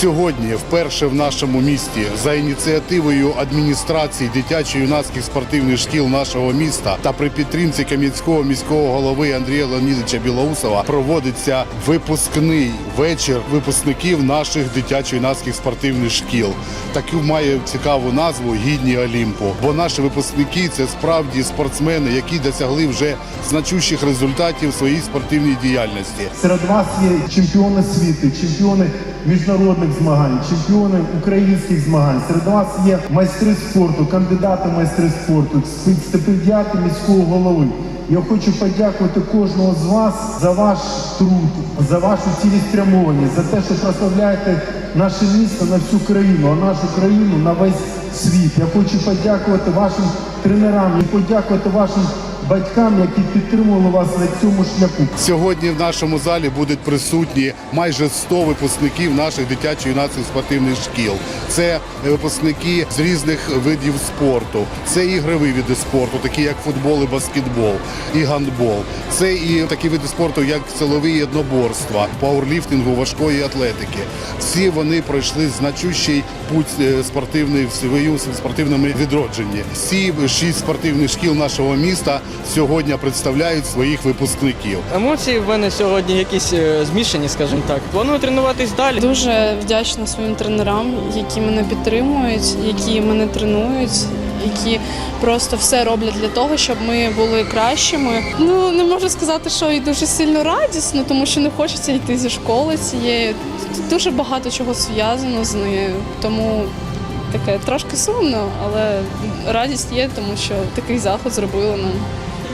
Сьогодні, вперше в нашому місті, за ініціативою адміністрації дитячо-юнацьких спортивних шкіл нашого міста та при підтримці Кам'янського міського голови Андрія Леонідовича Білоусова проводиться випускний вечір випускників наших дитячо-юнацьких спортивних шкіл. Таку має цікаву назву гідні Олімпу. Бо наші випускники це справді спортсмени, які досягли вже значущих результатів своїй спортивній діяльності. Серед вас є чемпіони світу, чемпіони міжнародних змагань, чемпіони українських змагань. Серед вас є майстри спорту, кандидати майстри спорту, стипендіати міського голови. Я хочу подякувати кожного з вас за ваш труд, за вашу цілеспрямованість, за те, що прославляєте наше місто на всю країну, а нашу країну на весь світ. Я хочу подякувати вашим тренерам і подякувати вашим батькам, які підтримували вас на цьому шляху. Сьогодні в нашому залі будуть присутні майже 100 випускників наших дитячо-юнацьких спортивних шкіл. Це випускники з різних видів спорту. Це ігрові види спорту, такі як футбол і баскетбол, і гандбол. Це і такі види спорту, як силові єдноборства, пауерліфтингу, важкої атлетики. Всі вони пройшли значущий путь е, спортивний в свою спортивному відродженні. Всі шість спортивних шкіл нашого міста сьогодні представляють своїх випускників. Емоції в мене сьогодні якісь е, змішані, скажімо так. Планую тренуватись далі. Дуже вдячна своїм тренерам, які мене підтримують, які мене тренують, які просто все роблять для того, щоб ми були кращими. Ну не можу сказати, що і дуже сильно радісно, тому що не хочеться йти зі школи цієї. Тут дуже багато чого зв'язано з нею, тому таке трошки сумно, але радість є, тому що такий заход зробили нам.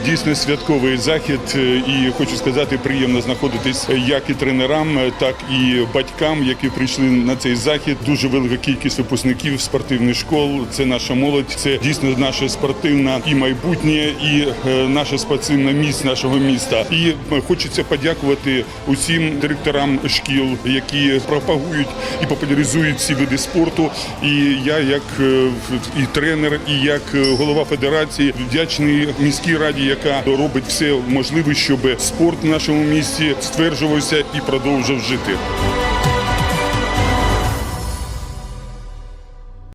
Дійсно святковий захід, е, і хочу сказати, приємно знаходитись як і тренерам, е, так і батькам, які прийшли на цей захід. Дуже велика кількість випускників спортивних школ. Це наша молодь, це дійсно наше спортивне і майбутнє, і е, наша спортивна міць нашого міста. І хочеться подякувати усім директорам шкіл, які пропагують і популяризують ці види спорту. І я, як і тренер, і як голова федерації, вдячний міській раді, яка робить все можливе, щоб спорт в нашому місті стверджувався і продовжив жити.